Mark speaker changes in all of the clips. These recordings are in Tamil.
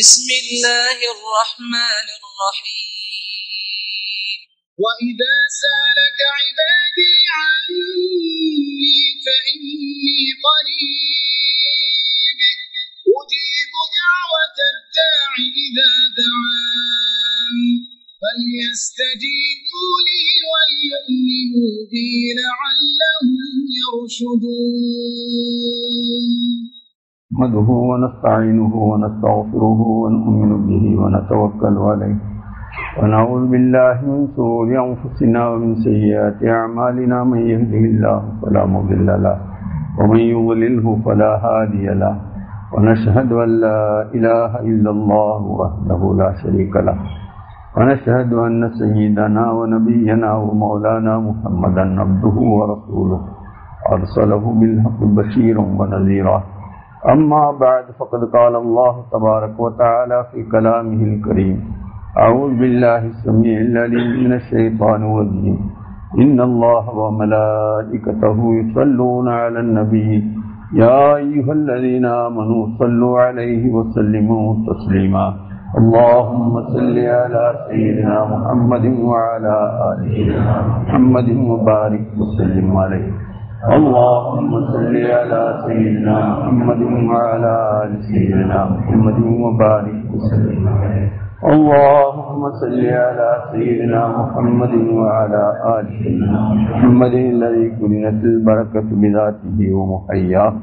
Speaker 1: بسم الله الرحمن الرحيم.
Speaker 2: وإذا سألك عبادي عني فإني قريب. أجيب دعوة الداع إذا دعان. فليستجيبوا لي وليؤمنوا بي لعلهم يرشدون.
Speaker 3: نحمده ونستعينه ونستغفره ونؤمن به ونتوكل عليه. ونعوذ بالله من شرور أنفسنا ومن سيئات أعمالنا. من يهده الله فلا مضل له ومن يضلله فلا هادي له. ونشهد أن لا إله إلا الله وحده لا شريك له. ونشهد أن سيدنا ونبينا ومولانا محمدا عبده ورسوله. أرسله بالحق بشيرا ونذيرا. أما بعد، فقد قال الله تبارك وتعالى في كلامه الكريم أعوذ بالله السميع العليم من الشيطان الرجيم. إن الله وملائكته يصلون على النبي. يا أيها الذين آمنوا صلوا عليه وسلموا تسليما. اللهم صل على سيدنا محمد وعلى آل سيدنا محمد وبارك وسلم عليه. اللهم صل على سيدنا محمد وعلى آل سيدنا محمد وبارك وسلم. اللهم صل على سيدنا محمد وعلى آل سيدنا محمد الذي كلنت البركة بذاته ومحياه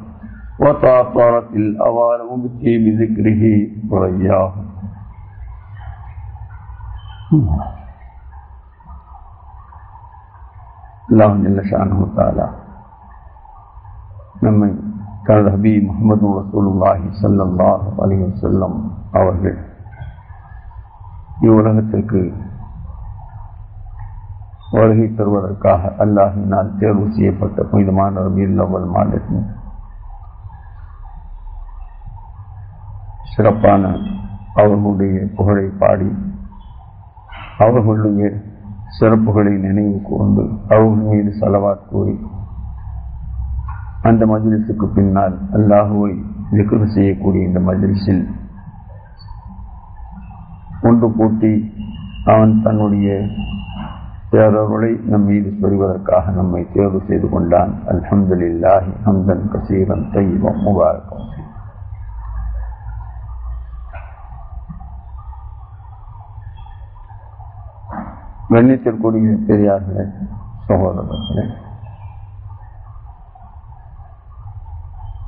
Speaker 3: وتعطرت الأوالم به بذكره ورياه الله جل شانه تعالى. நம்மை தனது ஹபி முகமது ரசூலுல்லாஹி சல்லாஹ் அலி செல்லம் அவர்கள். இவ்வுலகத்திற்கு வருகை தருவதற்காக அல்லாஹினால் தேர்வு செய்யப்பட்ட புனிதமான ரபியுல் அவ்வல் மாதத்தின் சிறப்பான அவர்களுடைய புகழை பாடி அவர்களுடைய சிறப்புகளை நினைவு கூர்ந்து அவர்கள் மீது செலவாத் கூறி அந்த மஜ்லிஸுக்கு பின்னால் அல்லாஹுவை விக்ரு செய்யக்கூடிய இந்த மஜ்லிஸில் ஒன்று கூட்டி அவன் தன்னுடைய பேரவர்களை நம் மீது சொல்வதற்காக நம்மை தேர்வு செய்து கொண்டான். அல்ஹம்துலில்லாஹி ஹம்தன் கசீரன் தைவம் முபாரகம் கண்ணியத்திற்குரிய பெரியார்களே சகோதரர்களே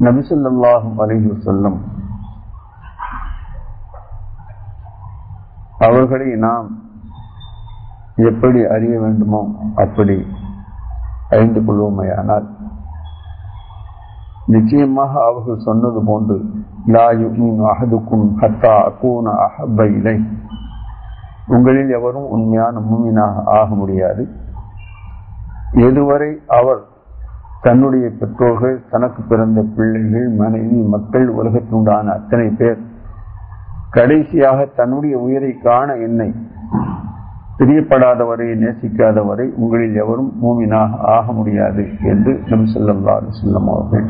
Speaker 3: நபிசல்லாஹும் அலைஹி சொல்லும் அவர்களை நாம் எப்படி அறிய வேண்டுமோ அப்படி அறிந்து கொள்வோமையானால் நிச்சயமாக அவர்கள் சொன்னது போன்று லாயுமின் அகதுக்கும் ஹத்தா அக்கூன அஹப்ப இலை உங்களில் எவரும் உண்மையான மூமினாக ஆக முடியாது. எதுவரை அவர் தன்னுடைய பெற்றோர்கள் தனக்கு பிறந்த பிள்ளைகள் மனைவி மக்கள் உலகத்தினுண்டான அத்தனை பேர் கடைசியாக தன்னுடைய உயிரை காண என்னை பிரியப்படாதவரை நேசிக்காதவரை உங்களில் எவரும் மூமினாக ஆக முடியாது என்று நம் சொல்லல்லா செல்லம் அவர்கள்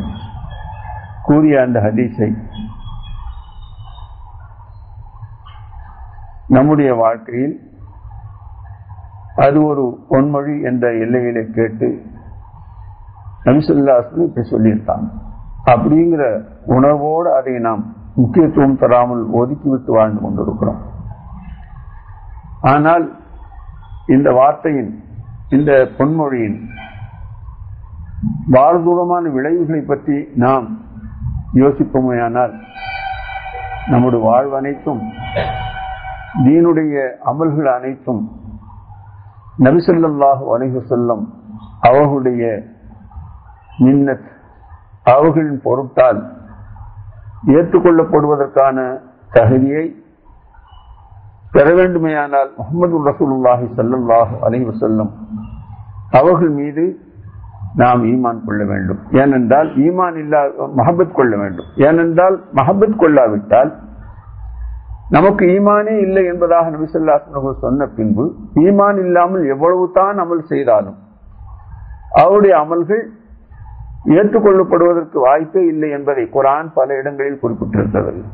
Speaker 3: கூறிய அந்த ஹதீஸை நம்முடைய வாழ்க்கையில் அது ஒரு பொன்மொழி என்ற எல்லையிலே கேட்டு நபிசுல்லாஸ்லம் இப்படி சொல்லியிருக்காங்க. அப்படிங்கிற உணர்வோடு அதை நாம் முக்கியத்துவம் தராமல் ஒதுக்கிவிட்டு வாழ்ந்து கொண்டிருக்கிறோம். ஆனால் இந்த வார்த்தையின் இந்த பொன்மொழியின் பாரதூரமான விளைவுகளை பற்றி நாம் யோசிப்போமையானால் நம்முடைய வாழ்வு அனைத்தும் தீனுடைய அமல்கள் அனைத்தும் நபிசல்லாஹு அலைஹு செல்லம் அவர்களுடைய மின்னத் அவர்களின் பொருட்டால் ஏற்றுக்கொள்ளப்படுவதற்கான தகுதியை பெற வேண்டுமேயானால் முகமது ரசூலுல்லாஹி சல்லாஹு அலைவு செல்லும் அவர்கள் மீது நாம் ஈமான் கொள்ள வேண்டும். ஏனென்றால் ஈமான் இல்லா மஹபத் கொள்ள வேண்டும். ஏனென்றால் மஹபத் கொள்ளாவிட்டால் நமக்கு ஈமானே இல்லை என்பதாக நபிசல்லாசன் சொன்ன பின்பு ஈமான் இல்லாமல் எவ்வளவு தான் அமல் செய்தாலும் அவருடைய அமல்கள் ஏற்றுக்கொள்ளப்படுவதற்கு வாய்ப்பே இல்லை என்பதை குரான் பல இடங்களில் குறிப்பிட்டிருக்கிறது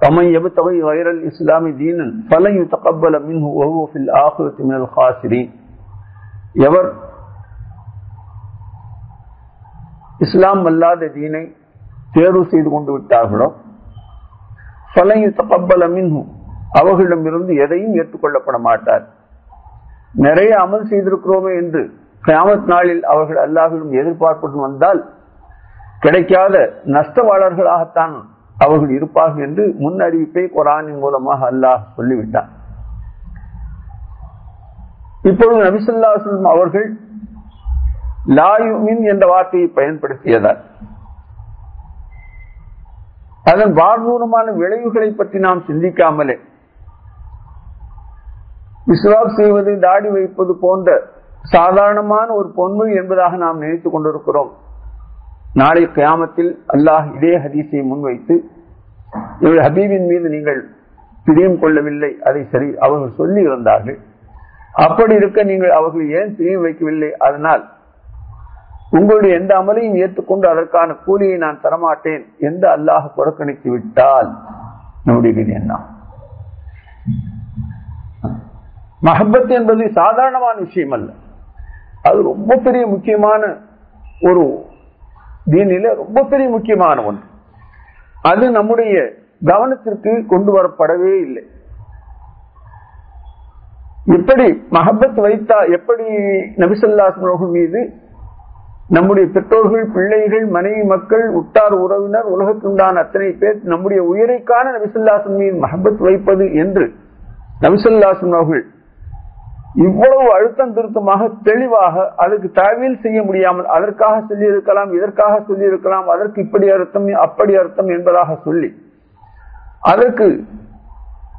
Speaker 3: ومن يبتغي غير الإسلام دينا فلن يتقبل منه وهو في الآخرة من الخاسرين எவர் இஸ்லாம் அல்லாத தீனை தேர்வு செய்து கொண்டு விட்டார்களோ பலன் தப்பப்பல மின்ஹு அவர்களிடமிருந்து எதையும் ஏற்றுக்கொள்ளப்பட மாட்டார் நிறைய அமல் செய்திருக்கிறோமே என்று கியாமத் நாளில் அவர்கள் அல்லாஹிடம் எதிர்பார்ப்புடன் வந்தால் கிடைக்காத நஷ்டவாளர்களாகத்தான் அவர்கள் இருப்பார்கள் என்று முன் அறிவிப்பை குரானின் மூலமாக அல்லாஹ் சொல்லிவிட்டான். இப்பொழுது நபிசல்லாஸ்லம் அவர்கள் லாயுமின் என்ற வார்த்தையை பயன்படுத்தியதால் அதன் பார்மூலமான விளைவுகளை பற்றி நாம் சிந்திக்காமலே விஸ்வாஸ் செய்வது தாடி வைப்பது போன்ற சாதாரணமான ஒரு பொன்மொழி என்பதாக நாம் நினைத்துக் கொண்டிருக்கிறோம். நாளை கியாமத்தில் அல்லாஹ் இதே ஹதீஸை முன்வைத்து இவள் ஹபீபின் மீது நீங்கள் பிரியம் கொள்ளவில்லை அதை சரி அவர்கள் சொல்லி இருந்தார்கள் அப்படி இருக்க நீங்கள் அவர்கள் ஏன் பிரியம் வைக்கவில்லை? அதனால் உங்களுடைய எந்த அமலையும் ஏற்றுக்கொண்டு அதற்கான கூலியை நான் தரமாட்டேன் எந்த அல்லாஹ் புறக்கணித்து விட்டால் நம்முடைய விதி என்ன? மஹபத் என்பது சாதாரணமான விஷயம் அல்ல. அது ரொம்ப பெரிய முக்கியமான ஒரு தீனில ரொம்ப பெரிய முக்கியமான ஒன்று. அது நம்முடைய கவனத்திற்கு கொண்டு வரப்படவே இல்லை. எப்படி மஹபத் வைத்தா எப்படி நபிசல்லாஸ்மர்கள் மீது நம்முடைய பெற்றோர்கள் பிள்ளைகள் மனைவி மக்கள் உட்டார் உறவினர் உலகத்துண்டான அத்தனை பேர் நம்முடைய உயிரைக்கான நபிசல்லாசன் மீது மஹபத் வைப்பது என்று நபிசல்லாசன் அவர்கள் இவ்வளவு அழுத்தம் திருத்தமாக தெளிவாக அதுக்கு தகவல் செய்ய முடியாமல் அதற்காக சொல்லியிருக்கலாம் இதற்காக சொல்லியிருக்கலாம் அதற்கு இப்படி அர்த்தம் அப்படி அர்த்தம் என்பதாக சொல்லி அதற்கு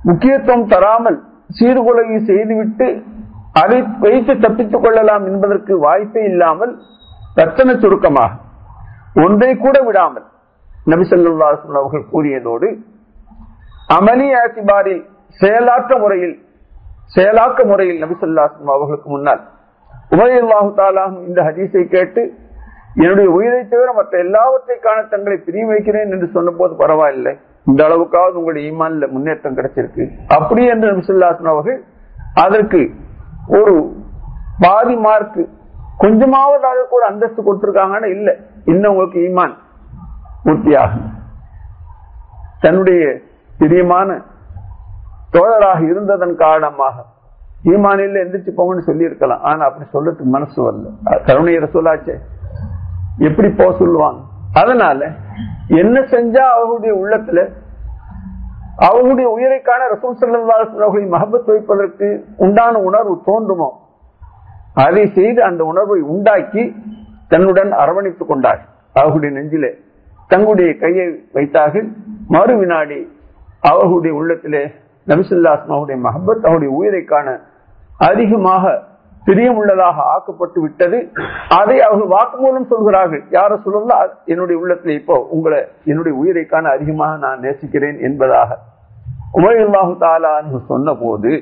Speaker 3: முக்கியத்துவம் தராமல் சீர்குலையை செய்துவிட்டு அதை வைத்து தப்பித்துக் கொள்ளலாம் என்பதற்கு வாய்ப்பே இல்லாமல் ரத்தன சுருக்கமாக ஒன்றை கூட விடாமல் நபிசல்லாசன் அவர்கள் கூறியதோடு அமளி ஆசிபாரில் செயலாற்ற முறையில் செயலாக்க முறையில் நபிசல்லாசன் அவர்களுக்கு முன்னால். உபயல்லாஹு தாலாகும் இந்த ஹதீஸை கேட்டு என்னுடைய உயிரை தவிர மற்ற எல்லாவற்றை காண தங்களை பிரியும் வைக்கிறேன் என்று சொன்ன போது பரவாயில்லை. இந்த அளவுக்காவது உங்களுடைய ஈமான்ல முன்னேற்றம் கிடைச்சிருக்கு. அப்படி என்று நபிசல்லாசன் அவர்கள் அதற்கு ஒரு பாதி மார்க்கு கொஞ்சமாவது அதற்கு ஒரு அந்தஸ்து கொடுத்திருக்காங்கன்னு இல்ல. இன்னும் உங்களுக்கு ஈமான் பூர்த்தியாகும். தன்னுடைய பிரியமான தோழராக இருந்ததன் காரணமாக ஈமானில எந்திரிச்சு போங்கன்னு சொல்லி இருக்கலாம் ஆனா அப்படி சொல்றதுக்கு மனசு வரல. கருணையரை சொல்லாச்சே எப்படி போக சொல்லுவாங்க? அதனால என்ன செஞ்சா அவர்களுடைய உள்ளத்துல அவர்களுடைய உயிரைக்கான ரசூல் செல்லவர்களை மகபத் வைப்பதற்கு உண்டான உணர்வு தோன்றுமோ? அதை செய்து அந்த உணர்வை உண்டாக்கி தன்னுடன் அரவணைத்துக் கொண்டார். அவர்களுடைய நெஞ்சிலே தங்களுடைய கையை வைத்தார்கள். மறு வினாடி அவர்களுடைய உள்ளத்திலே நபிசுல்லாஸ்மாவுடைய மஹபத் அவருடைய உயிரை காண அதிகமாக பிரியமுள்ளதாக ஆக்கப்பட்டு விட்டது. அதை அவர்கள் வாக்கு மூலம் சொல்கிறார்கள். யார சொல்லா என்னுடைய உள்ளத்தில் இப்போ உங்களை என்னுடைய உயிரை காண அதிகமாக நான் நேசிக்கிறேன் என்பதாக உமையுல்லாஹு தாலான்னு சொன்ன போது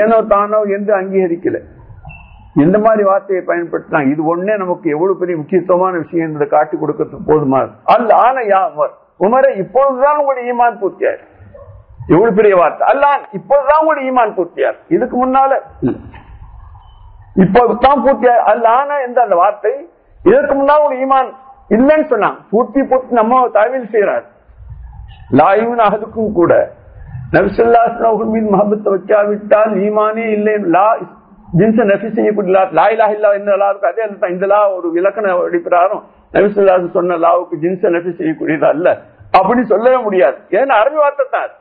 Speaker 3: ஏனோ தானோ என்று அங்கீகரிக்கல. எந்த மாதிரி வார்த்தையை பயன்படுத்தினாங்க. இது ஒன்னே நமக்கு எவ்வளவு பெரிய முக்கியத்துவமான விஷயம் என்பதை காட்டி கொடுக்கறது போதுமா? அல்ல ஆன யா உமர் உமரை இப்பொழுதுதான் உங்களுடைய ஈமான் பூர்த்தியார் எவ்வளவு பெரிய வார்த்தை. அல்லான் இப்போதுதான் உங்களுடைய ஈமான் பூர்த்தியார். இதுக்கு முன்னால இல்ல. இப்போதுதான் பூர்த்தியார் அல்லான எந்த அந்த வார்த்தை? இதற்கு முன்னால் ஒரு ஈமான் இல்லைன்னு சொன்னான் பூர்த்தி பூர்த்தி நம்ம தகவல் செய்யறாரு லாயுன்னு அதுக்கும் கூட. நபிசல்லாஸ்லாவுகள் மீது மஹபத்தை வைக்காவிட்டால் ஈமானே இல்லை. லா ஜின்ச நஃபி செய்யக்கூடிய லா இல்லா என்ன லா இருக்கு. அதே அர்த்தம் இந்த லா ஒரு இலக்கண அடிப்பிராரும் நபிசுல்லாஸ் சொன்ன லாவுக்கு ஜின்ச நஃபி செய்யக்கூடியது அல்ல. அப்படி சொல்லவே முடியாது. ஏன்னா அரபி வார்த்தை தான்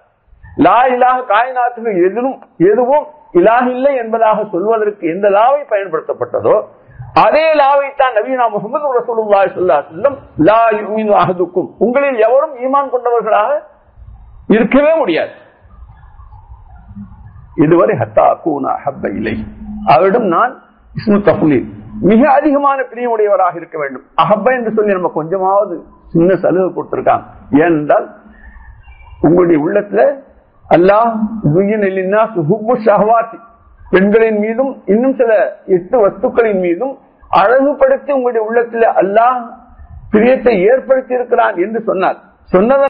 Speaker 3: லா இலாக காயினாத்துக்கு எதிரும் எதுவும் இலாக இல்லை என்பதாக சொல்வதற்கு எந்த லாவை பயன்படுத்தப்பட்டதோ அதே லாவைத்தான் நவீனா முகமது ரசூலுல்லாஹி சொல்லா அலைஹி லா யுமினு அகதுக்கும் உங்களில் எவரும் ஈமான் கொண்டவர்களாக இருக்கவே முடியாது. இதுவரை ஹத்தா கூனா ஹப்ப இல்லை அவரிடம் நான் இஸ்மு தஃலீல் மிக அதிகமான பிரியமுடையவராக இருக்க வேண்டும். அஹப்ப என்று சொல்லி நம்ம கொஞ்சமாவது சின்ன சலுகை கொடுத்திருக்காங்க. ஏனென்றால் உங்களுடைய உள்ளத்துல அல்லாஹ் பெண்களின் மீதும் இன்னும் சில எட்டு வஸ்துக்களின் மீதும் அழகுபடுத்தி உங்களுடைய உள்ளத்துல அல்லாஹ் பிரியத்தை ஏற்படுத்தி இருக்கிறான் என்று சொன்னார். சொன்னதன்